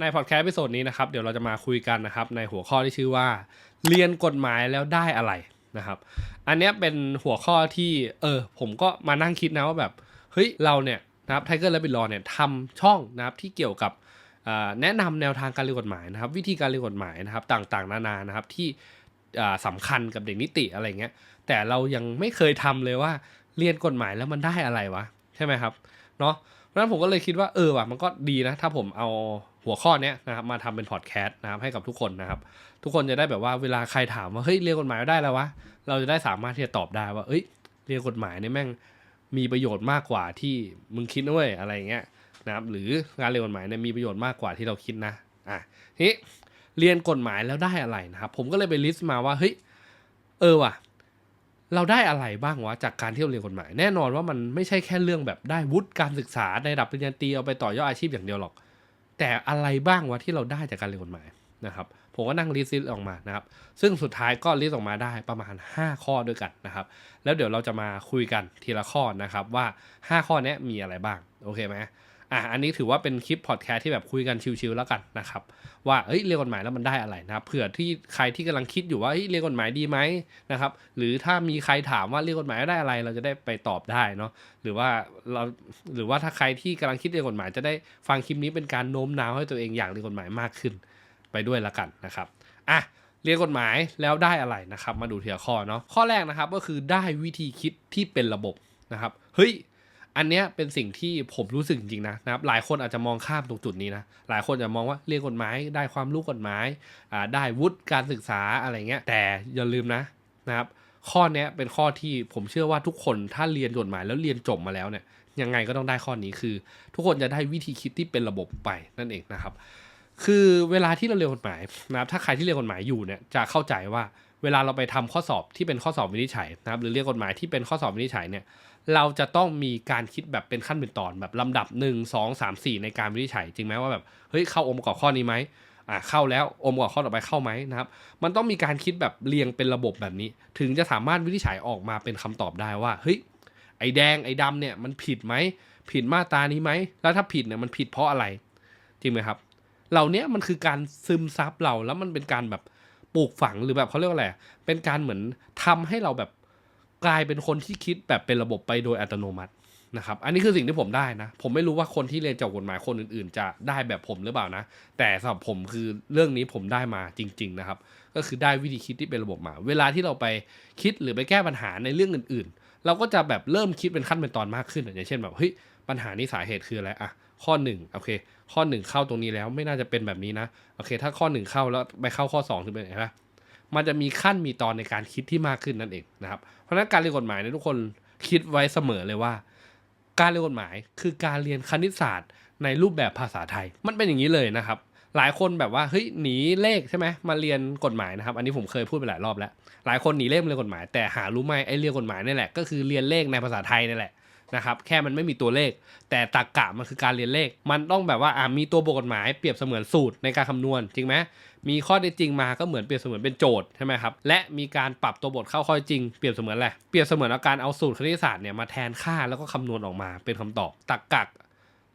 ในพอดแคสต์พิโซดนี้นะครับเดี๋ยวเราจะมาคุยกันนะครับในหัวข้อที่ชื่อว่า เรียนกฎหมายแล้วได้อะไรนะครับ อันนี้เป็นหัวข้อที่เออผมก็มานั่งคิดนะว่าแบบเฮ้ยเราเนี่ยนะครับไทเกอร์และบิลลอเนี่ยทำช่องนะครับที่เกี่ยวกับแนะนำแนวทางการเรียนกฎหมายนะครับ วิธีการเรียนกฎหมายนะครับต่างๆ นานานะครับที่อ่าสำคัญกับเด็กนิติอะไรเงี้ยแต่เรายังไม่เคยทำเลยว่าเรียนกฎหมายแล้วมันได้อะไรวะใช่ไหมครับเนาะเพราะฉะนั้นผมก็เลยคิดว่าเออว่ะมันก็ดีนะ ถ้าผมเอา หัวข้อเนี้ยนะครับมาทำเป็นพอดแคสต์นะครับให้กับทุกคนนะครับ ทุกคนจะได้แบบว่าเวลาใครถามว่าเฮ้ยเรียนกฎหมายได้แล้ววะเราจะได้สามารถที่จะตอบได้ว่าเอ้ยเรียนกฎหมายเนี่ยแม่งมีประโยชน์มากกว่าที่มึงคิดนะเว้ยอะไรเงี้ยนะครับหรือการเรียนกฎหมายเนี่ยมีประโยชน์มากกว่าที่เราคิดนะอะทีนี้เรียนกฎหมายแล้วได้อะไรนะครับ ผมก็เลยไปลิสต์มาว่าเฮ้ยเออว่ะเราได้อะไรบ้างวะจากการที่เราเรียนกฎหมาย แน่นอนว่ามันไม่ใช่แค่เรื่องแบบได้วุฒิการศึกษาในระดับปริญญาตรีเอาไปต่อยอดอาชีพอย่างเดียวหรอก แต่อะไรบ้างวะที่เราได้จากการเรียนกฎหมายนะครับผมก็นั่งลิสต์ออกมานะครับ ซึ่งสุดท้ายก็ลิสต์ออกมาได้ประมาณ 5 ข้อด้วยกันนะครับ แล้วเดี๋ยวเราจะมาคุยกันทีละข้อนะครับว่า 5 ข้อนี้มีอะไรบ้าง โอเคไหม อะอันนี้ถือว่าเป็นคลิปพอดแคสต์ที่แบบคุยกันชิวๆแล้วกันนะครับ ว่าเฮ้ยเรียนกฎหมายแล้วมันได้อะไรนะรเผื่อที่ใครที่กำลังคิดอยู่ว่าเฮ้ยเรียนกฎหมายดีไหมนะครับ หรือถ้ามีใครถามว่าเรียนกฎหมายได้อะไร เราจะได้ไปตอบได้เนาะหรือว่าเราหรือว่าถ้าใครที่กำลังคิดเรียนกฎหมายจะได้ฟังคลิปนี้เป็นการโน้มน้าวให้ตัวเองอยากเรียนกฎหมายมากขึ้น ไปด้วยละกันนะครับอะเรียนกฎหมายแล้วได้อะไรนะครับ มาดูทีละข้อเนาะข้อแรกนะครับก็คือได้วิธีคิดที่เป็นระบบนะครับเฮ้ย อันเนี้ยเป็นสิ่งที่ผมรู้สึกจริงๆนะนะครับหลายคนอาจจะมองข้ามตรงจุดนี้นะหลายคนจะมองว่าเรียนกฎหมายได้ความรู้กฎหมายอ่าได้วุฒิการศึกษาอะไรเงี้ยแต่อย่าลืมนะนะครับข้อเนี้ยเป็นข้อที่ผมเชื่อว่าทุกคนถ้าเรียนกฎหมายแล้วเรียนจบมาแล้วเนี่ยยังไงก็ต้องได้ข้อนี้คือ ทุกคนจะได้วิธีคิดที่เป็นระบบไปนั่นเองนะครับ คือเวลาที่เราเรียนกฎหมายนะครับถ้าใครที่เรียนกฎหมายอยู่เนี่ยจะเข้าใจว่าเวลาเราไปทำข้อสอบที่เป็นข้อสอบวินิจฉัยนะครับหรือเรียนกฎหมายที่เป็นข้อสอบวินิจฉัยเนี่ย เราจะต้องมีการคิดแบบเป็นขั้นเป็นตอนแบบลำดับ 1 2 3 4 ในการวินิจฉัยจริงไหมว่าแบบเฮ้ยเข้าองค์ประกอบข้อนี้ไหมอ่าเข้าแล้วองค์ประกอบข้อต่อไปเข้าไหมนะครับ มันต้องมีการคิดแบบเรียงเป็นระบบแบบนี้ ถึงจะสามารถวินิจฉัยออกมาเป็นคำตอบได้ว่าเฮ้ยไอ้แดงไอ้ดำเนี่ยมันผิดไหมผิดมาตรานี้ไหมแล้วถ้าผิดเนี่ยมันผิดเพราะอะไรจริงไหมครับเหล่านี้มันคือการซึมซับเราแล้วมันเป็นการแบบปลูกฝังหรือแบบเขาเรียกว่าอะไรเป็นการเหมือนทำให้เราแบบ กลายเป็นคนที่คิดแบบเป็นระบบไปโดยอัตโนมัตินะครับ อันนี้คือสิ่งที่ผมได้นะ ผมไม่รู้ว่าคนที่เรียนจบกฎหมายคนอื่นๆ จะได้แบบผมหรือเปล่านะ แต่สำหรับผมคือเรื่องนี้ผมได้มาจริง ๆ นะครับ ก็คือได้วิธีคิดที่เป็นระบบมา เวลาที่เราไปคิดหรือไปแก้ปัญหาในเรื่องอื่น ๆ เราก็จะแบบเริ่มคิดเป็นขั้นเป็นตอนมากขึ้น อย่างเช่นแบบเฮ้ยปัญหานี้สาเหตุคืออะไรอะข้อหนึ่งโอเค ข้อหนึ่งเข้าตรงนี้แล้วไม่น่าจะเป็นแบบนี้นะ โอเค ถ้าข้อหนึ่งเข้าแล้วไปเข้าข้อสองถึงเป็นไงปะ มันจะมีขั้นมีตอนในการคิดที่มากขึ้นนั่นเองนะครับ เพราะฉะนั้นการเรียนกฎหมายเนี่ยทุกคนคิดไว้เสมอเลยว่า การเรียนกฎหมายคือการเรียนคณิตศาสตร์ ในรูปแบบภาษาไทย มันเป็นอย่างนี้เลยนะครับ หลายคนแบบว่าเฮ้ยหนีเลขใช่ไหมมาเรียนกฎหมายนะครับ อันนี้ผมเคยพูดไปหลายรอบแล้ว หลายคนหนีเลขมาเรียนกฎหมาย แต่หารู้ไหมไอ้เรียนกฎหมายนี่แหละก็คือเรียนเลขในภาษาไทยนี่แหละ นะครับแค่มันไม่มีตัวเลข แต่ตรรกะมันคือการเรียนเลข มันต้องแบบว่าอ่ามีตัวบทกฎหมายเปรียบเสมือนสูตรในการคำนวณจริงไหมมีข้อเท็จจริงมาก็เหมือนเปรียบเสมือนเป็นโจทย์ใช่ไหมครับและมีการปรับตัวบทเข้าข้อจริงเปรียบเสมือนอะไรเปรียบเสมือนอาการเอาสูตรคณิตศาสตร์เนี่ยมาแทนค่าแล้วก็คำนวณออกมาเป็นคำตอบตรรกะ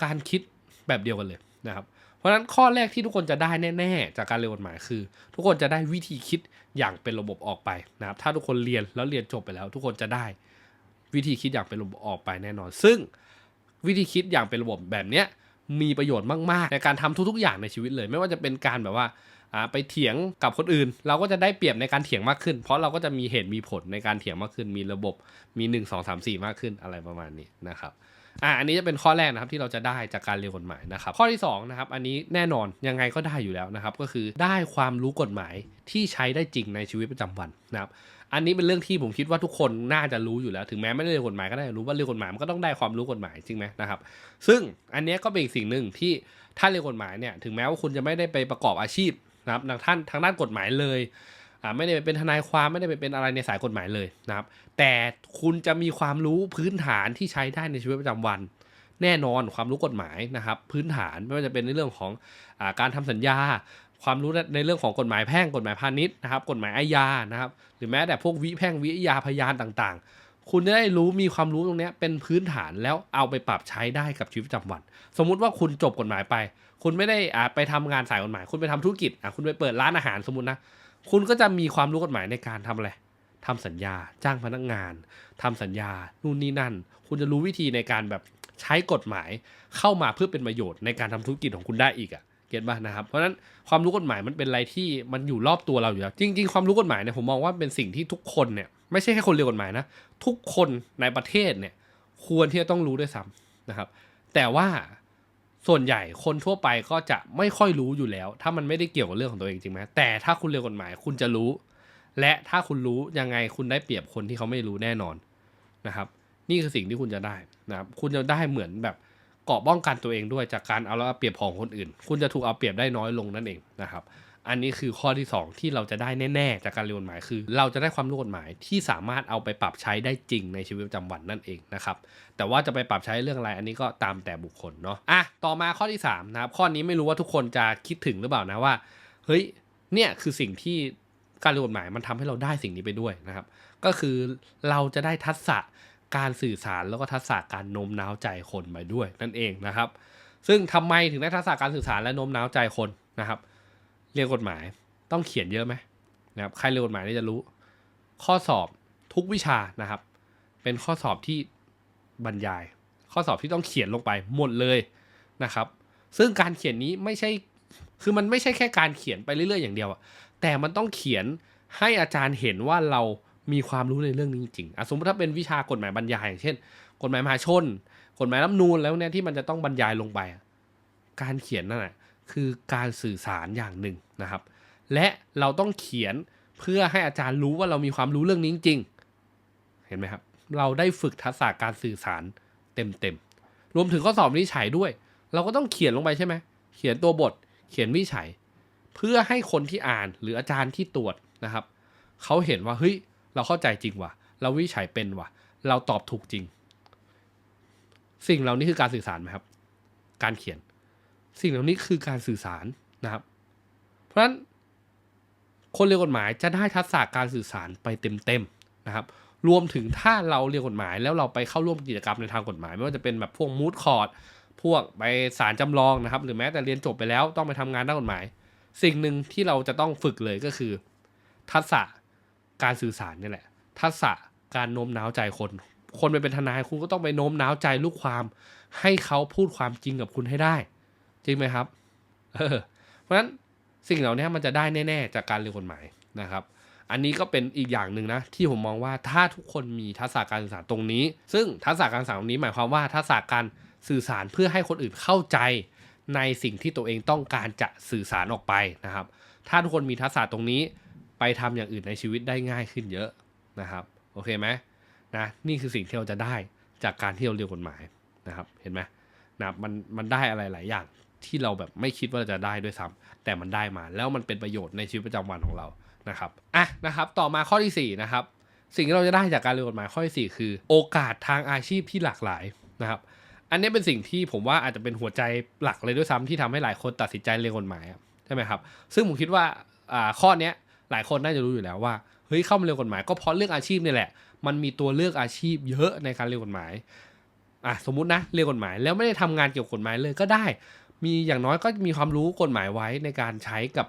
การคิดแบบเดียวกันเลยนะครับเพราะฉะนั้นข้อแรกที่ทุกคนจะได้แน่ๆ จากการเรียนกฎหมายคือ ทุกคนจะได้วิธีคิดอย่างเป็นระบบออกไปนะครับถ้าทุกคนเรียนแล้วเรียนจบไปแล้ว ทุกคนจะได้ วิธีคิดอย่างเป็นระบบออกไปแน่นอน ซึ่งวิธีคิดอย่างเป็นระบบแบบเนี้ยมีประโยชน์มาก ๆ ในการทำทุก ๆ อย่างในชีวิตเลย ไม่ว่าจะเป็นการแบบว่าไปเถียงกับคนอื่น เราก็จะได้เปรียบในการเถียงมากขึ้น เพราะเราก็จะมีเหตุมีผลในการเถียงมากขึ้น มีระบบมี 1 2 3 4 มากขึ้นอะไรประมาณนี้นะครับอะอันนี้จะเป็นข้อแรกนะครับที่เราจะได้จากการเรียนกฎหมายนะครับ ข้อที่2นะครับอันนี้แน่นอนยังไงก็ได้อยู่แล้วนะครับ ก็คือได้ความรู้กฎหมายที่ใช้ได้จริงในชีวิตประจำวันนะครับ อันนี้เป็นเรื่องที่ผมคิดว่าทุกคนน่าจะรู้อยู่แล้ว ถึงแม้ไม่ได้เรียนกฎหมายก็ได้รู้ว่าเรียนกฎหมายมันก็ต้องได้ความรู้กฎหมายจริงไหมนะครับ ซึ่งอันนี้ก็เป็นอีกสิ่งหนึ่งที่ถ้าเรียนกฎหมายเนี่ยถึงแม้ว่าคุณจะไม่ได้ไปประกอบอาชีพนะครับทางท่านทางด้านกฎหมายเลยอ่าไม่ได้ไปเป็นทนายความไม่ได้ไปเป็นอะไรในสายกฎหมายเลยนะครับ แต่คุณจะมีความรู้พื้นฐานที่ใช้ได้ในชีวิตประจำวัน แน่นอนความรู้กฎหมายนะครับ พื้นฐานไม่ว่าจะเป็นในเรื่องของอการทำสัญญา ความรู้ในเรื่องของกฎหมายแพ่งกฎหมายพาณิชย์นะครับ กฎหมายอาญานะครับ หรือแม้แต่พวกวิแพ่งวิอาญาพยานต่างๆ คุณจะได้รู้มีความรู้ตรงนี้เป็นพื้นฐานแล้วเอาไปปรับใช้ได้กับชีวิตประจำวัน สมมุติว่าคุณจบกฎหมายไป คุณไม่ได้อ่าไปทำงานสายกฎหมาย คุณไปทำธุรกิจอะคุณไปเปิดร้านอาหารสมมตินะคุณก็จะมีความรู้กฎหมายในการทำอะไรทำสัญญา จ้างพนักงานทำสัญญา นู่นนี่นั่น คุณจะรู้วิธีในการแบบใช้กฎหมายเข้ามาเพื่อเป็นประโยชน์ในการทำธุรกิจของคุณได้อีกอะ เก็ตบ้านะครับ เพราะฉะนั้นความรู้กฎหมายมันเป็นอะไรที่มันอยู่รอบตัวเราอยู่แล้ว จริง ๆ ความรู้กฎหมายเนี่ยผมมองว่าเป็นสิ่งที่ทุกคนเนี่ยไม่ใช่แค่คนเรียนกฎหมายนะทุกคนในประเทศเนี่ยควรที่จะต้องรู้ด้วยซ้ำนะครับ แต่ว่าส่วนใหญ่คนทั่วไปก็จะไม่ค่อยรู้อยู่แล้ว ถ้ามันไม่ได้เกี่ยวกับเรื่องของตัวเองจริงไหมแต่ถ้าคุณเรียนกฎหมายคุณจะรู้ และถ้าคุณรู้ยังไงคุณได้เปรียบคนที่เขาไม่รู้แน่นอนนะครับ นี่คือสิ่งที่คุณจะได้นะครับ คุณจะได้เหมือนแบบ เกาะป้องกันตัวเองด้วยจากการเอาแล้วเอาเปรียบของคนอื่น คุณจะถูกเอาเปรียบได้น้อยลงนั่นเองนะครับ อันนี้คือข้อที่ 2 ที่เราจะได้แน่ ๆ จากการเรียนกฎหมายคือ เราจะได้ความรู้กฎหมายที่สามารถเอาไปปรับใช้ได้จริงในชีวิตประจำวันนั่นเองนะครับแต่ว่าจะไปปรับใช้เรื่องอะไรอันนี้ก็ตามแต่บุคคลเนาะอะต่อมาข้อที่3นะครับข้อนี้ไม่รู้ว่าทุกคนจะคิดถึงหรือเปล่านะว่าเฮ้ยเนี่ยคือสิ่งที่การเรียนกฎหมายมันทำให้เราได้สิ่งนี้ไปด้วยนะครับ ก็คือเราจะได้ทักษะ การสื่อสารแล้วก็ทักษะการโน้มน้าวใจคนไปด้วยนั่นเองนะครับ ซึ่งทำไมถึงได้ทักษะการสื่อสารและโน้มน้าวใจคนนะครับ เรียนกฎหมายต้องเขียนเยอะไหมนะครับใครเรียนกฎหมายนี่จะรู้ ข้อสอบทุกวิชานะครับ เป็นข้อสอบที่บรรยาย ข้อสอบที่ต้องเขียนลงไปหมดเลยนะครับ ซึ่งการเขียนนี้ไม่ใช่คือมันไม่ใช่แค่การเขียนไปเรื่อยๆอย่างเดียวแต่มันต้องเขียนให้อาจารย์เห็นว่าเรา มีความรู้ในเรื่องนี้จริงๆอะสมมติถ้าเป็นวิชากฎหมายบรรยายอย่างเช่น กฎหมายมหาชน กฎหมายรัฐธรรมนูญแล้วเนี่ยที่มันจะต้องบรรยายลงไป การเขียนนั่นแหละคือการสื่อสารอย่างหนึ่งนะครับ และเราต้องเขียนเพื่อให้อาจารย์รู้ว่าเรามีความรู้เรื่องนี้จริงเห็นไหมครับ เราได้ฝึกทักษะการสื่อสารเต็มๆ รวมถึงข้อสอบวินิจฉัยด้วย เราก็ต้องเขียนลงไปใช่ไหม เขียนตัวบท เขียนวิจัย เพื่อให้คนที่อ่านหรืออาจารย์ที่ตรวจนะครับ เขาเห็นว่าเฮ้ย เราเข้าใจจริงว่ะ เราวิจัยเป็นว่ะ เราตอบถูกจริง สิ่งเหล่านี้คือการสื่อสารไหมครับ การเขียน สิ่งเหล่านี้คือการสื่อสารนะครับ เพราะฉะนั้นคนเรียนกฎหมายจะได้ทักษะการสื่อสารไปเต็มๆนะครับ รวมถึงถ้าเราเรียนกฎหมาย แล้วเราไปเข้าร่วมกิจกรรมในทางกฎหมาย ไม่ว่าจะเป็นแบบพวกมูดคอร์ดพวกไปศาลจำลองนะครับ หรือแม้แต่เรียนจบไปแล้วต้องไปทำงานด้านกฎหมาย สิ่งหนึ่งที่เราจะต้องฝึกเลยก็คือ ทักษะ การสื่อสารนี่แหละ ทักษะการโน้มน้าวใจคน คนไปเป็นทนายคุณก็ต้องไปโน้มน้าวใจลูกความ ให้เขาพูดความจริงกับคุณให้ได้ จริงไหมครับเพราะฉะนั้นสิ่งเหล่านี้มันจะได้แน่ๆ จากการเรียนกฎหมายนะครับ อันนี้ก็เป็นอีกอย่างหนึ่งนะที่ผมมองว่าถ้าทุกคนมีทักษะการสื่อสารตรงนี้ ซึ่งทักษะการสื่อสารตรงนี้หมายความว่าทักษะการสื่อสารเพื่อให้คนอื่นเข้าใจในสิ่งที่ตัวเองต้องการจะสื่อสารออกไปนะครับ ถ้าทุกคนมีทักษะตรงนี้ ไปทำอย่างอื่นในชีวิตได้ง่ายขึ้นเยอะนะครับ โอเคไหมนะนี่คือสิ่งที่เราจะได้จากการที่เราเรียนกฎหมายนะครับ เห็นไหมนะมันมันได้อะไรหลายอย่างที่เราแบบไม่คิดว่าจะได้ด้วยซ้ำแต่มันได้มาแล้วมันเป็นประโยชน์ในชีวิตประจำวันของเรานะครับอะนะครับ ต่อมาข้อที่สี่นะครับสิ่งที่เราจะได้จากการเรียนกฎหมายข้อที่สี่คือ โอกาสทางอาชีพที่หลากหลายนะครับอันนี้เป็นสิ่งที่ผมว่าอาจจะเป็นหัวใจหลักเลยด้วยซ้ำที่ทำให้หลายคนตัดสินใจเรียนกฎหมายใช่ไหมครับ ซึ่งผมคิดว่าข้อเนี้ย หลายคนน่าจะรู้อยู่แล้วว่าเฮ้ยเข้ามาเรียนกฎหมายก็เพราะเรื่องอาชีพนี่แหละ มันมีตัวเลือกอาชีพเยอะในการเรียนกฎหมายอะสมมุตินะเรียนกฎหมายแล้วไม่ได้ทำงานเกี่ยวกับกฎหมายเลยก็ได้ มีอย่างน้อยก็มีความรู้กฎหมายไว้ในการใช้กับ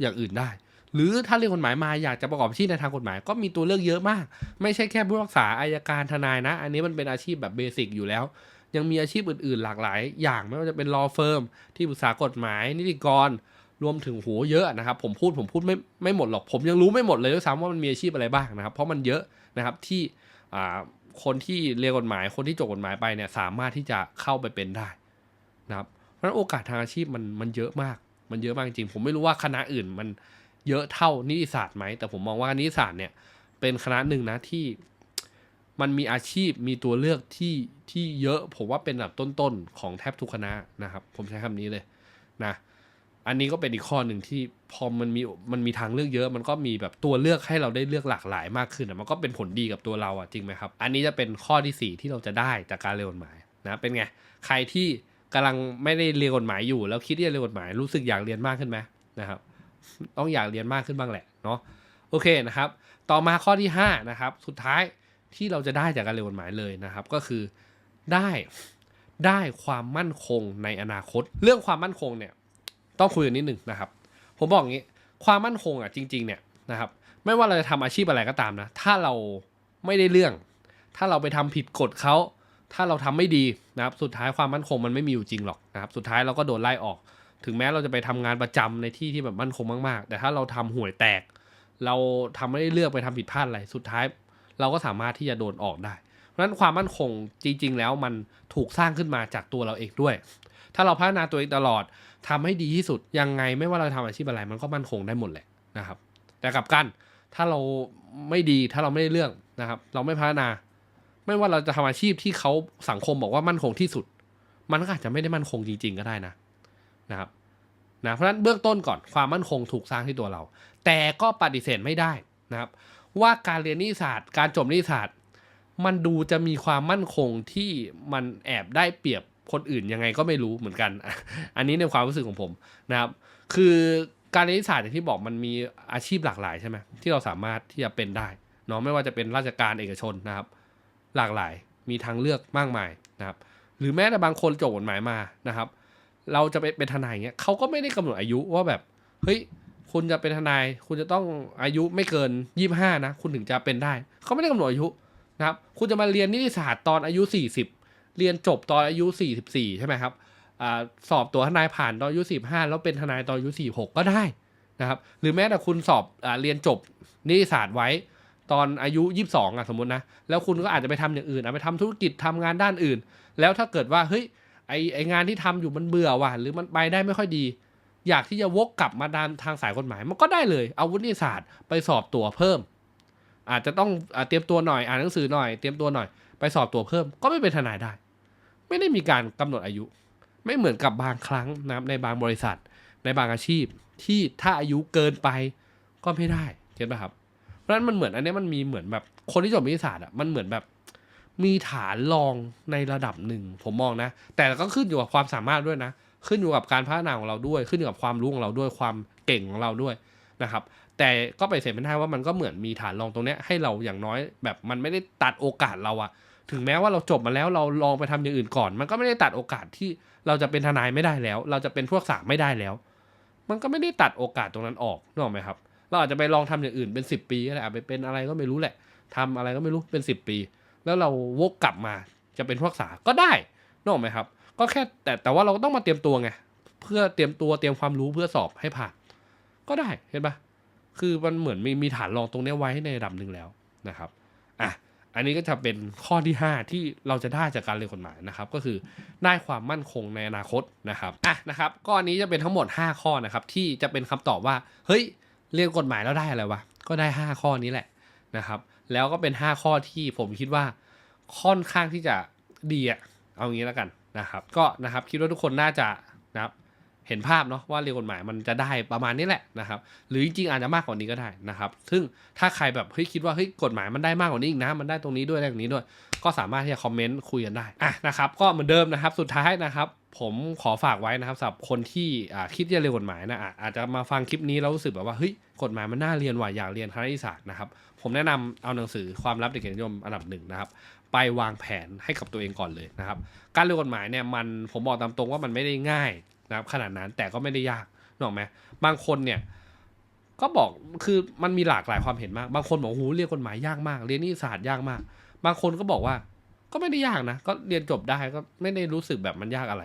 อย่างอื่นได้ หรือถ้าเรียนกฎหมายมาอยากจะประกอบอาชีพในทางกฎหมาย ก็มีตัวเลือกเยอะมาก ไม่ใช่แค่ผู้รักษาอายการทนายนะ อันนี้มันเป็นอาชีพแบบเบสิกอยู่แล้ว ยังมีอาชีพอื่นๆ หลากหลาย อย่างไม่ว่าจะเป็น law firm ที่ปรึกษากฎหมาย นิติกร รวมถึงโหเยอะนะครับ ผมพูดผมพูดไม่ไม่หมดหรอก ผมยังรู้ไม่หมดเลยด้วยซ้ำว่ามันมีอาชีพอะไรบ้างนะครับ เพราะมันเยอะนะครับที่อ่าคนที่เรียนกฎหมาย คนที่จบกฎหมายไปเนี่ยสามารถที่จะเข้าไปเป็นได้นะครับ เพราะฉะนั้นโอกาสทางอาชีพมันมันเยอะมาก มันเยอะมากจริง ผมไม่รู้ว่าคณะอื่นมันเยอะเท่านิติศาสตร์ไหม แต่ผมมองว่านิติศาสตร์เนี่ยเป็นคณะหนึ่งนะที่มันมีอาชีพมีตัวเลือกที่ที่เยอะ ผมว่าเป็นอันดับต้นๆของแทบทุกคณะนะครับ ผมใช้คำนี้เลยนะ อันนี้ก็เป็นอีกข้อหนึ่งที่พอมันมีมันมีทางเลือกเยอะ มันก็มีแบบตัวเลือกให้เราได้เลือกหลากหลายมากขึ้นอะมันก็เป็นผลดีกับตัวเราอะจริงไหมครับ อันนี้จะเป็นข้อที่สี่ที่เราจะได้จากการเรียนกฎหมายนะเป็นไงใครที่กำลังไม่ได้เรียนกฎหมายอยู่ แล้วคิดที่จะเรียนกฎหมายรู้สึกอยากเรียนมากขึ้นไหมนะครับต้องอยากเรียนมากขึ้นบ้างแหละเนาะโอเคนะครับ ต่อมาข้อที่ห้านะครับสุดท้ายที่เราจะได้จากการเรียนกฎหมายเลยนะครับ ก็คือได้ได้ความมั่นคงในอนาคต เรื่องความมั่นคงเนี่ย ต้องคุยกันนิดหนึ่งนะครับ ผมบอกอย่างนี้ ความมั่นคงอะจริง ๆ เนี่ยนะครับ ไม่ว่าเราจะทำอาชีพอะไรก็ตามนะ ถ้าเราไม่ได้เรื่อง ถ้าเราไปทำผิดกฎเขาถ้าเราทำไม่ดีนะครับ สุดท้ายความมั่นคงมันไม่มีอยู่จริงหรอกนะครับ สุดท้ายเราก็โดนไล่ออก ถึงแม้เราจะไปทำงานประจำในที่ที่แบบมั่นคงมากๆ แต่ถ้าเราทำห่วยแตก เราทำไม่ได้เลือกไปทำผิดพลาดอะไร สุดท้ายเราก็สามารถที่จะโดนออกได้ เพราะฉะนั้นความมั่นคงจริง ๆ แล้วมันถูกสร้างขึ้นมาจากตัวเราเองด้วย ถ้าเราพัฒนาตัวเองตลอด ทำให้ดีที่สุดยังไงไม่ว่าเราทำอาชีพอะไรมันก็มั่นคงได้หมดแหละนะครับ แต่กับกันถ้าเราไม่ดีถ้าเราไม่ได้เรื่องนะครับ เราไม่พัฒนา ไม่ว่าเราจะทำอาชีพที่เขาสังคมบอกว่ามั่นคงที่สุด มันก็อาจจะไม่ได้มั่นคงจริง ๆ ก็ได้นะนะครับนะเพราะฉะนั้นเบื้องต้นก่อนความมั่นคงถูกสร้างที่ตัวเรา แต่ก็ปฏิเสธไม่ได้นะครับ ว่าการเรียนนิติศาสตร์ การจบนิติศาสตร์ มันดูจะมีความมั่นคงที่มันแอบได้เปรียบ คนอื่นยังไงก็ไม่รู้เหมือนกัน อันนี้ในความรู้สึกของผมนะครับคือการนิติศาสตร์อย่างที่บอกมันมีอาชีพหลากหลายใช่ไหมที่เราสามารถที่จะเป็นได้เนาะไม่ว่าจะเป็นราชการเอกชนนะครับ หลากหลายมีทางเลือกมากมายนะครับ หรือแม้แต่บางคนจบกฎหมายมานะครับ เราจะไปเป็นทนายเงี้ยเขาก็ไม่ได้กำหนดอายุว่าแบบเฮ้ยคุณจะเป็นทนาย คุณจะต้องอายุไม่เกินยี่ห้านะคุณถึงจะเป็นได้เขาไม่ได้กำหนดอายุนะครับ คุณจะมาเรียนนิติศาสตร์ตอนอายุสี่สิบ เรียนจบตอนอายุสี่สิบสี่ใช่ไหมครับอสอบตัวทนายผ่านตอนอายุสี่ห้าแล้วเป็นทนายตอนอายุสี่หกก็ได้นะครับ หรือแม้แต่คุณสอบอเรียนจบนิติศาสตร์ไว้ตอนอายุยี่สิบสองอะสมมตินะ แล้วคุณก็อาจจะไปทำอย่างอื่นอาไปทำธุรกิจทำงานด้านอื่น แล้วถ้าเกิดว่าเฮ้ยไอไองานที่ทำอยู่มันเบื่อว่ะหรือมันไปได้ไม่ค่อยดี อยากที่จะวกกลับมาดานทางสายกฎหมาย มันก็ได้เลยเอาวุฒิศาสตร์ไปสอบตัวเพิ่ม อาจจะต้องอเตรียมตัวหน่อยอ่านหนังสือหน่อยเตรียมตัวหน่อย ไปสอบตัวเพิ่มก็ไม่เป็นทนายได้ ไม่ได้มีการกำหนดอายุ ไม่เหมือนกับบางครั้งนะในบางบริษัท ในบางอาชีพที่ถ้าอายุเกินไปก็ไม่ได้เห็นไหมครับ เพราะฉะนั้นมันเหมือนอันนี้มันมีเหมือนแบบคนที่จบวิทยาศาสตร์อะมันเหมือนแบบมีฐานรองในระดับหนึ่งผมมองนะ แต่ก็ขึ้นอยู่กับความสามารถด้วยนะ ขึ้นอยู่กับการพัฒนาของเราด้วย ขึ้นอยู่กับความรู้ของเราด้วยความเก่งของเราด้วยนะครับ แต่ก็ไปเสียไม่ได้ว่ามันก็เหมือนมีฐานรองตรงเนี้ยให้เราอย่างน้อยแบบมันไม่ได้ตัดโอกาสเราอะ ถึงแม้ว่าเราจบมาแล้วเราลองไปทำอย่างอื่นก่อน มันก็ไม่ได้ตัดโอกาสที่เราจะเป็นทนายไม่ได้แล้ว เราจะเป็นพวกสามไม่ได้แล้ว มันก็ไม่ได้ตัดโอกาสตรงนั้นออกนึกออกไหมครับ เราอาจจะไปลองทำอย่างอื่นเป็นสิบปีก็ได้ไปเป็นอะไรก็ไม่รู้แหละทำอะไรก็ไม่รู้เป็นสิบปี แล้วเราวกกลับมาจะเป็นพวกษาก็ได้นึกออกไหมครับ ก็แค่แต่แต่ว่าเราต้องมาเตรียมตัวไงเพื่อเตรียมตัวเตรียมความรู้เพื่อสอบให้ผ่าน ก็ได้เห็นปะคือมันเหมือนมีมีฐานรองตรงนี้ไว้ในระดับหนึ่งแล้วนะครับอะ อันนี้ก็จะเป็นข้อที่ 5 ที่เราจะได้จากการเรียนกฎหมายนะครับ ก็คือได้ความมั่นคงในอนาคตนะครับอะนะครับก็อันนี้จะเป็นทั้งหมด 5 ข้อนะครับ ที่จะเป็นคำตอบว่า เฮ้ย เรียนกฎหมายแล้วได้อะไรวะก็ได้ 5 ข้อนี้แหละนะครับ แล้วก็เป็น 5 ข้อที่ผมคิดว่าค่อนข้างที่จะดีอะเอางี้แล้วกันนะครับ ก็นะครับคิดว่าทุกคนน่าจะนะครับ เห็นภาพเนาะว่าเรียนกฎหมายมันจะได้ประมาณนี้แหละนะครับ หรือจริงๆอาจจะมากกว่านี้ก็ได้นะครับ ซึ่งถ้าใครแบบเฮ้ยคิดว่าเฮ้ยกฎหมายมันได้มากกว่านี้อีกนะมันได้ตรงนี้ด้วยได้ตรงนี้ด้วย ก็สามารถที่จะคอมเมนต์คุยกันได้อะนะครับ ก็เหมือนเดิมนะครับสุดท้ายนะครับ ผมขอฝากไว้นะครับสำหรับคนที่คิดจะเรียนกฎหมายนะอาจจะมาฟังคลิปนี้แล้วรู้สึกแบบว่าเฮ้ยกฎหมายมันน่าเรียนว่ะอยากเรียนคณะนิติศาสตร์นะครับผมแนะนำเอาหนังสือความลับเด็กเกียรตินิยมอันดับหนึ่งนะครับไปวางแผนให้กับตัวเองก่อนเลยนะครับ การเรียนกฎหมายเนี่ยมันผมบอกตามตรงว่ามันไม่ได้ง่าย นะครับขนาดนั้นแต่ก็ไม่ได้ยากนึกออกไหมบางคนเนี่ยก็บอกคือมันมีหลากหลายความเห็นมาก บางคนบอกโอ้โหเรียนกฎหมายยากมาก เรียนนิติศาสตร์ยากมาก บางคนก็บอกว่า ก็ไม่ได้ยากนะ ก็เรียนจบได้ก็ไม่ได้รู้สึกแบบมันยากอะไร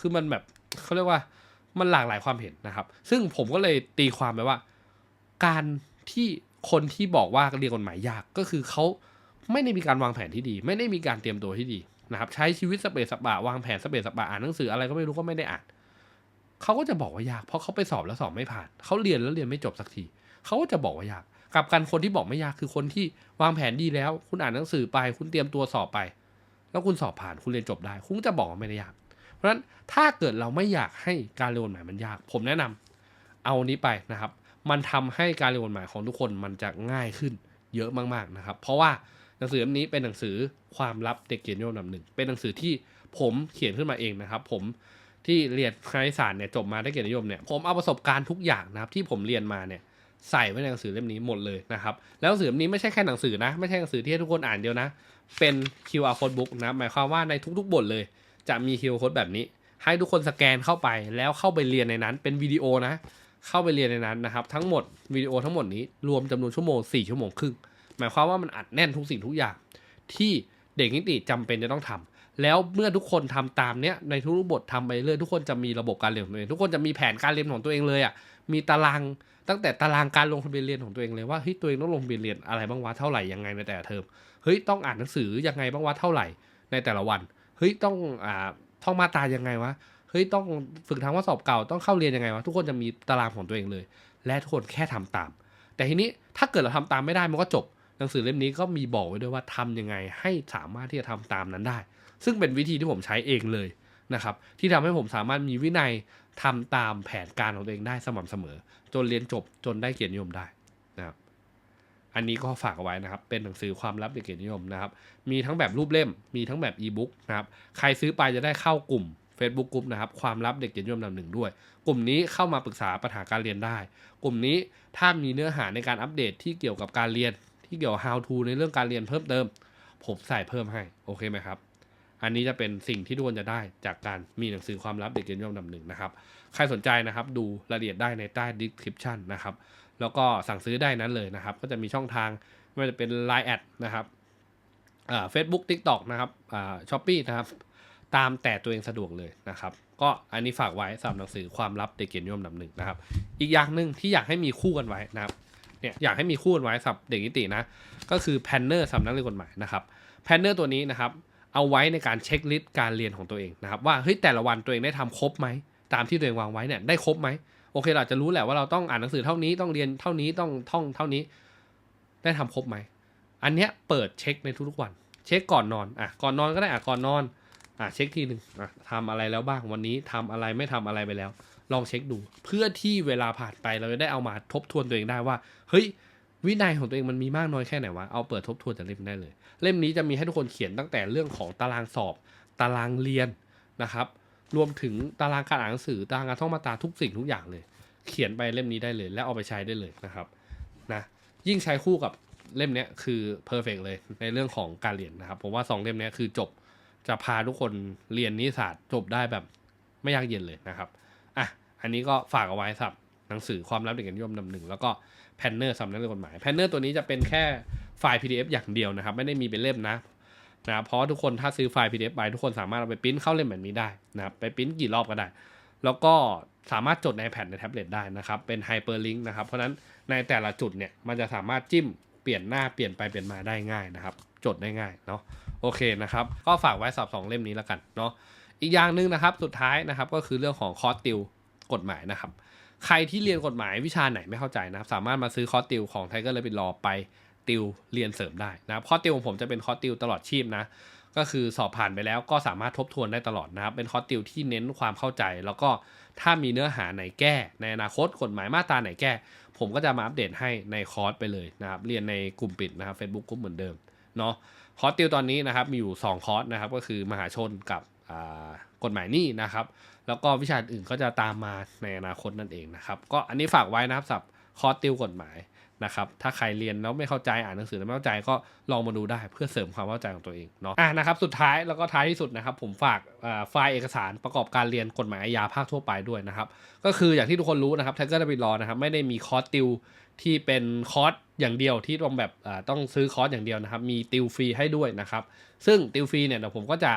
คือมันแบบเขาเรียกว่ามันหลากหลายความเห็นนะครับ ซึ่งผมก็เลยตีความไปว่า การที่คนที่บอกว่าเรียนกฎหมายยากก็คือเขาไม่ได้มีการวางแผนที่ดี ไม่ได้มีการเตรียมตัวที่ดีนะครับ ใช้ชีวิตสเปซสปะวางแผนสเปซสปะอ่านหนังสืออะไรก็ไม่รู้ก็ไม่ได้อ่าน เขาก็จะบอกว่ายาก เพราะเขาไปสอบแล้วสอบไม่ผ่าน เขาเรียนแล้วเรียนไม่จบสักที เขาก็จะบอกว่ายาก กับกันคนที่บอกไม่ยากคือคนที่วางแผนดีแล้ว คุณอ่านหนังสือไป คุณเตรียมตัวสอบไป แล้วคุณสอบผ่าน คุณเรียนจบได้ คุณจะบอกว่าไม่ได้ยาก เพราะฉะนั้นถ้าเกิดเราไม่อยากให้การเรียนกฎหมายมันยาก ผมแนะนำเอานี้ไปนะครับ มันทำให้การเรียนกฎหมายของทุกคนมันจะง่ายขึ้นเยอะมากๆนะครับ เพราะว่าหนังสือเล่มนี้เป็นหนังสือความลับเด็กเกียรตินิยมลำหนึ่ง เป็นหนังสือที่ผมเขียนขึ้นมาเองนะครับ ผม ที่เรียนคณิตศาสตร์เนี่ยจบมาได้เกียรตินิยมเนี่ยผมเอาประสบการณ์ทุกอย่างนะครับที่ผมเรียนมาเนี่ยใส่ไว้ในหนังสือเล่มนี้หมดเลยนะครับ แล้วหนังสือเล่มนี้ไม่ใช่แค่หนังสือนะ ไม่ใช่หนังสือที่ให้ทุกคนอ่านเดียวนะ เป็น QR code book นะ หมายความว่าในทุกๆบทเลย จะมี QR code แบบนี้ ให้ทุกคนสแกนเข้าไป แล้วเข้าไปเรียนในนั้น เป็นวิดีโอนะ เข้าไปเรียนในนั้นนะครับ ทั้งหมดวิดีโอทั้งหมดนี้รวมจำนวนชั่วโมง 4 ชั่วโมงครึ่ง หมายความว่ามันอัดแน่นทุกสิ่งทุกอย่าง ที่เด็กนิติจำเป็นจะต้องทำ แล้วเมื่อทุกคนทำตามเนี้ยในทุกบททำไปเรื่อยทุกคนจะมีระบบการเรียนของตัวเองทุกคนจะมีแผนการเรียนของตัวเองเลยอะมีตารางตั้งแต่ตารางการลงทะเบียนเรียนของตัวเองเลยว่าเฮ้ยตัวเองต้องลงทะเบียนเรียนอะไรบ้างวะเท่าไหร่ยังไงในแต่ละเทอมเฮ้ยต้องอ่านหนังสือยังไงบ้างวะเท่าไหร่ในแต่ละวันเฮ้ยต้องอ่าท่องมาตรายังไงวะเฮ้ยต้องฝึกทางข้อสอบเก่าต้องเข้าเรียนยังไงวะทุกคนจะมีตารางของตัวเองเลย และทุกคนแค่ทำตาม แต่ทีนี้ถ้าเกิดเราทำตามไม่ได้มันก็จบหนังสือเล่มนี้ก็มีบอกไว้ด้วยว่าทำยังไงให้สามารถที่จะทำตามนั้นได้ ซึ่งเป็นวิธีที่ผมใช้เองเลยนะครับ ที่ทำให้ผมสามารถมีวินัยทำตามแผนการของตัวเองได้สม่ำเสมอ จนเรียนจบจนได้เกียรตินิยมได้นะครับ อันนี้ก็ฝากเอาไว้นะครับ เป็นหนังสือความลับเด็กเกียรตินิยมนะครับ มีทั้งแบบรูปเล่ม มีทั้งแบบอีบุ๊กนะครับ ใครซื้อไปจะได้เข้ากลุ่ม Facebook กลุ่มนะครับความลับเด็กเกียรตินิยมลำหนึ่งด้วย กลุ่มนี้เข้ามาปรึกษาปัญหาการเรียนได้ กลุ่มนี้ถ้ามีเนื้อหาในการอัปเดตที่เกี่ยวกับการเรียนที่เกี่ยวกับ how to ในเรื่องการเรียนเพิ่มเติม ผมใส่เพิ่มให้ โอเคไหมครับ อันนี้จะเป็นสิ่งที่ทุกคนจะได้จากการมีหนังสือความลับเด็กเรียนยอดลำหนึ่งนะครับ ใครสนใจนะครับดูรายละเอียดได้ในใต้ description นะครับ แล้วก็สั่งซื้อได้นั้นเลยนะครับ ก็จะมีช่องทางไม่ว่าจะเป็น Line แอดนะครับอ่า Facebook TikTok นะครับช้อปปี้นะครับ ตามแต่ตัวเองสะดวกเลยนะครับ ก็อันนี้ฝากไว้สำหรับหนังสือความลับเด็กเกียรตินิยมลำหนึ่งนะครับ อีกอย่างหนึ่งที่อยากให้มีคู่กันไว้นะครับเนี่ยอยากให้มีคู่กันไว้สำหรับเด็กนิตินะ ก็คือแพนเนอร์สำนักเรียนกฎหมายนะครับแพนเนอร์ตัวนี้นะครับ เอาไว้ในการเช็คลิสต์การเรียนของตัวเองนะครับว่าเฮ้ยแต่ละวันตัวเองได้ทำครบไหมตามที่ตัวเองวางไว้เนี่ยได้ครบไหมโอเคเราจะรู้แหละว่าเราต้องอ่านหนังสือเท่านี้ต้องเรียนเท่านี้ต้องท่องเท่านี้ ได้ทำครบไหมอันเนี้ยเปิดเช็คในทุกๆวัน เช็คก่อนนอนอะก่อนนอนก็ได้อะก่อนนอนอะเช็คทีหนึ่งอะทำอะไรแล้วบ้างวันนี้ทำอะไรไม่ทำอะไรไปแล้ว ลองเช็คดู เพื่อที่เวลาผ่านไปเราจะได้เอามาทบทวนตัวเองได้ว่าเฮ้ย วินัยของตัวเองมันมีมากน้อยแค่ไหนวะ เอาเปิดทบทวนจากเล่มได้เลย เล่มนี้จะมีให้ทุกคนเขียนตั้งแต่เรื่องของตารางสอบ ตารางเรียนนะครับ รวมถึงตารางการอ่านหนังสือ ตารางการท่องมาตราทุกสิ่งทุกอย่างเลย เขียนไปเล่มนี้ได้เลย แล้วเอาไปใช้ได้เลยนะครับ นะ ยิ่งใช้คู่กับเล่มนี้คือเพอร์เฟกเลยในเรื่องของการเรียนนะครับ ผมว่าสองเล่มนี้คือจบ จะพาทุกคนเรียนนิสสตจบได้แบบไม่ยากเย็นเลยนะครับ อะ อันนี้ก็ฝากเอาไว้สำหรับหนังสือความลับเด็กนิยมลำหนึ่งแล้วก็ แพนเนอร์สำนักเรียนกฎหมายแพนเนอร์ตัวนี้จะเป็นแค่ไฟล์ PDF อย่างเดียวนะครับ ไม่ได้มีเป็นเล่มนะนะครับเพราะทุกคนถ้าซื้อไฟล์ PDF ไปทุกคนสามารถเอาไปปริ้นเข้าเล่มแบบนี้ได้นะครับไปปริ้นกี่รอบก็ได้ แล้วก็สามารถจดในแผ่นในแท็บเล็ตได้นะครับ เป็นไฮเปอร์ลิงก์นะครับ เพราะนั้นในแต่ละจุดเนี่ยมันจะสามารถจิ้มเปลี่ยนหน้าเปลี่ยนไปเปลี่ยนมาได้ง่ายนะครับ จดได้ง่ายเนาะโอเคนะครับ ก็ฝากไว้สอบสองเล่มนี้แล้วกันเนาะอีกอย่างหนึ่งนะครับสุดท้ายนะครับก็คือเรื่องของคอร์สติวกฎหมายนะครับ ใครที่เรียนกฎหมายวิชาไหนไม่เข้าใจนะครับ สามารถมาซื้อคอร์สติวของไทเกอร์เลปิดรอไปติวเรียนเสริมได้นะครับคอร์สติวของผมจะเป็นคอร์สติวตลอดชีพนะก็คือสอบผ่านไปแล้วก็สามารถทบทวนได้ตลอดนะครับ เป็นคอร์สติวที่เน้นความเข้าใจ แล้วก็ถ้ามีเนื้อหาไหนแก้ ในอนาคตกฎหมายมาตราไหนแก้ ผมก็จะมาอัปเดตให้ในคอร์สไปเลยนะครับ เรียนในกลุ่มปิดนะครับ Facebook กลุ่มเหมือนเดิมเนาะคอร์สติวตอนนี้นะครับมีอยู่ 2 คอร์สนะครับก็คือมหาชนกับกฎหมายนี้นะครับ แล้วก็วิชาอื่นก็จะตามมาในอนาคตนั่นเองนะครับ ก็อันนี้ฝากไว้นะครับสับคอร์สติวกฎหมายนะครับ ถ้าใครเรียนแล้วไม่เข้าใจอ่านหนังสือแล้วไม่เข้าใจก็ลองมาดูได้เพื่อเสริมความเข้าใจของตัวเองเนาะอะนะครับ สุดท้ายแล้วก็ท้ายที่สุดนะครับ ผมฝากไฟล์เอกสารประกอบการเรียนกฎหมายอาญาภาคทั่วไปด้วยนะครับ ก็คืออย่างที่ทุกคนรู้นะครับไทเกอร์ดับบิลอนะครับไม่ได้มีคอร์สติวที่เป็นคอร์สอย่างเดียวที่ต้องแบบต้องซื้อคอร์สอย่างเดียวนะครับ มีติวฟรีให้ด้วยนะครับ ซึ่งติวฟรีเนี่ยเดี๋ยวผมก็จะ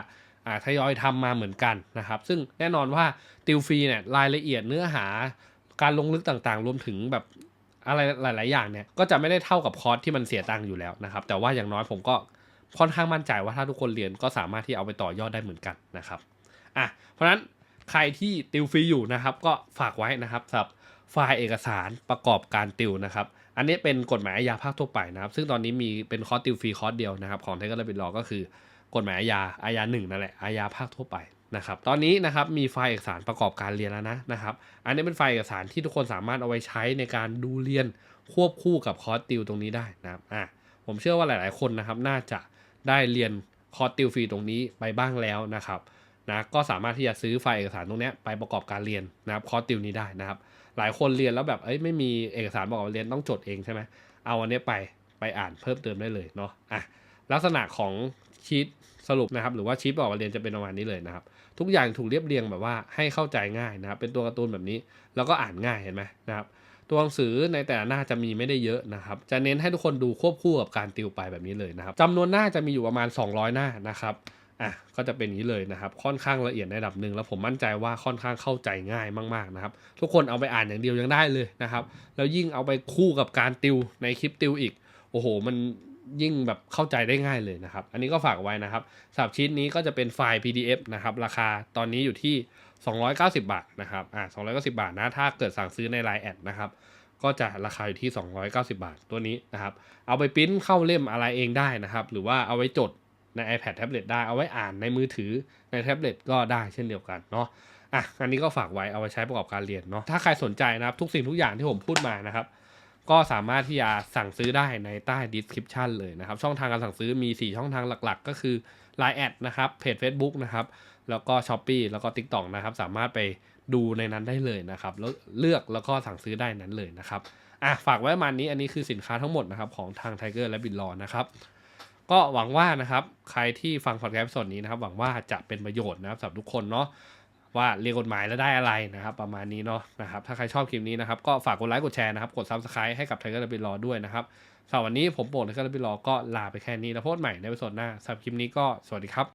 ทยอยทำมาเหมือนกันนะครับ ซึ่งแน่นอนว่าติวฟรีเนี่ยรายละเอียดเนื้อหาการลงลึกต่างๆ รวมถึงแบบอะไรหลาย ๆ อย่างเนี่ยก็จะไม่ได้เท่ากับคอร์สที่มันเสียตังค์อยู่แล้วนะครับ แต่ว่าอย่างน้อยผมก็ค่อนข้างมั่นใจว่าถ้าทุกคนเรียนก็สามารถที่เอาไปต่อยอดได้เหมือนกันนะครับอะเพราะฉะนั้นใครที่ติวฟรีอยู่นะครับ ก็ฝากไว้นะครับสำหรับไฟล์เอกสารประกอบการติวนะครับ อันนี้เป็นกฎหมายอาญาภาคทั่วไปนะครับ ซึ่งตอนนี้มีเป็นคอร์สติวฟรีคอร์สเดียวนะครับ ของไทยก็เลยเป็นรอก็คือ กฎหมายอาญาอาญาหนึ่งนั่นแหละอาญาภาคทั่วไปนะครับตอนนี้นะครับมีไฟล์เอกสารประกอบการเรียนแล้วนะนะครับ อันนี้เป็นไฟล์เอกสารที่ทุกคนสามารถเอาไว้ใช้ในการดูเรียนควบคู่กับคอร์สติวตรงนี้ได้นะครับอะผมเชื่อว่าหลาย ๆ คนนะครับน่าจะได้เรียนคอร์สติวฟรีตรงนี้ไปบ้างแล้วนะครับนะก็สามารถที่จะซื้อไฟล์เอกสารตรงนี้ไปประกอบการเรียนนะครับคอร์สติวนี้ได้นะครับ หลายคนเรียนแล้วแบบเอ้ยไม่มีเอกสารบอกว่าเรียนต้องจดเองใช่ไหมเอาอันนี้ไปไปอ่านเพิ่มเติมได้เลยเนาะอะลักษณะของ ชีตสรุปนะครับหรือว่าชีตบอกว่าเรียนจะเป็นประมาณนี้เลยนะครับ ทุกอย่างถูกเรียบเรียงแบบว่าให้เข้าใจง่ายนะครับ เป็นตัวการ์ตูนแบบนี้แล้วก็อ่านง่ายเห็นไหมนะครับตัวหนังสือในแต่ละหน้าจะมีไม่ได้เยอะนะครับ จะเน้นให้ทุกคนดูควบคู่กับการติวไปแบบนี้เลยนะครับจำนวนหน้าจะมีอยู่ประมาณ 200 หน้านะครับอะก็จะเป็นอย่างนี้เลยนะครับ ค่อนข้างละเอียดในระดับหนึ่งแล้วผมมั่นใจว่าค่อนข้างเข้าใจง่ายมากๆนะครับ ทุกคนเอาไปอ่านอย่างเดียวยังได้เลยนะครับ แล้วยิ่งเอาไปคู่กับการติวในคลิปติวอีก โอ้โห มัน ยิ่งแบบเข้าใจได้ง่ายเลยนะครับ อันนี้ก็ฝากไว้นะครับสำหรับชิ้นนี้ก็จะเป็นไฟล์ PDF นะครับ ราคาตอนนี้อยู่ที่ 290 บาทนะครับ อ่า290 บาทนะ ถ้าเกิดสั่งซื้อใน Line แอดนะครับ ก็จะราคาอยู่ที่ 290 บาทตัวนี้นะครับ เอาไปปริ้นเข้าเล่มอะไรเองได้นะครับ หรือว่าเอาไว้จดใน iPad แท็บเล็ตได้ เอาไว้อ่านในมือถือในแท็บเล็ตก็ได้เช่นเดียวกันเนาะอะอันนี้ก็ฝากไว้เอาไว้ใช้ประกอบการเรียนเนาะถ้าใครสนใจนะครับทุกสิ่งทุกอย่างที่ผมพูดมานะครับ ก็สามารถที่จะสั่งซื้อได้ในใต้ description เลยนะครับ ช่องทางการสั่งซื้อมี 4 ช่องทางหลักๆ ก็คือ Line แอดนะครับเพจ Facebook นะครับ แล้วก็ s h อ p e e แล้วก็ TikTok นะครับ สามารถไปดูในนั้นได้เลยนะครับแล้วเลือกแล้วก็สั่งซื้อได้นั้นเลยนะครับอะฝากไว้ประมาณนี้อันนี้คือสินค้าทั้งหมดนะครับของทาง Tiger และ b i t l o นะครับก็หวังว่านะครับใครที่ฟังพอดแคสต์สดนี้นะครับ หวังว่าจะเป็นประโยชน์นะครับสำหรับทุกคนเนาะ ว่าเรียนกฎหมายแล้วได้อะไรนะครับ ประมาณนี้เนาะนะครับถ้าใครชอบคลิปนี้นะครับ ก็ฝากกดไลค์กดแชร์นะครับกดซับสไครต์ให้กับ Tiger และ b i t l o ด้วยนะครับสำหรับวันนี้ผมโป่ง Tiger และ b i t l o ก็ลาไปแค่นี้แล้วพบใหม่ในวิดีโอหน้าสำหรับคลิปนี้ก็สวัสดีครับ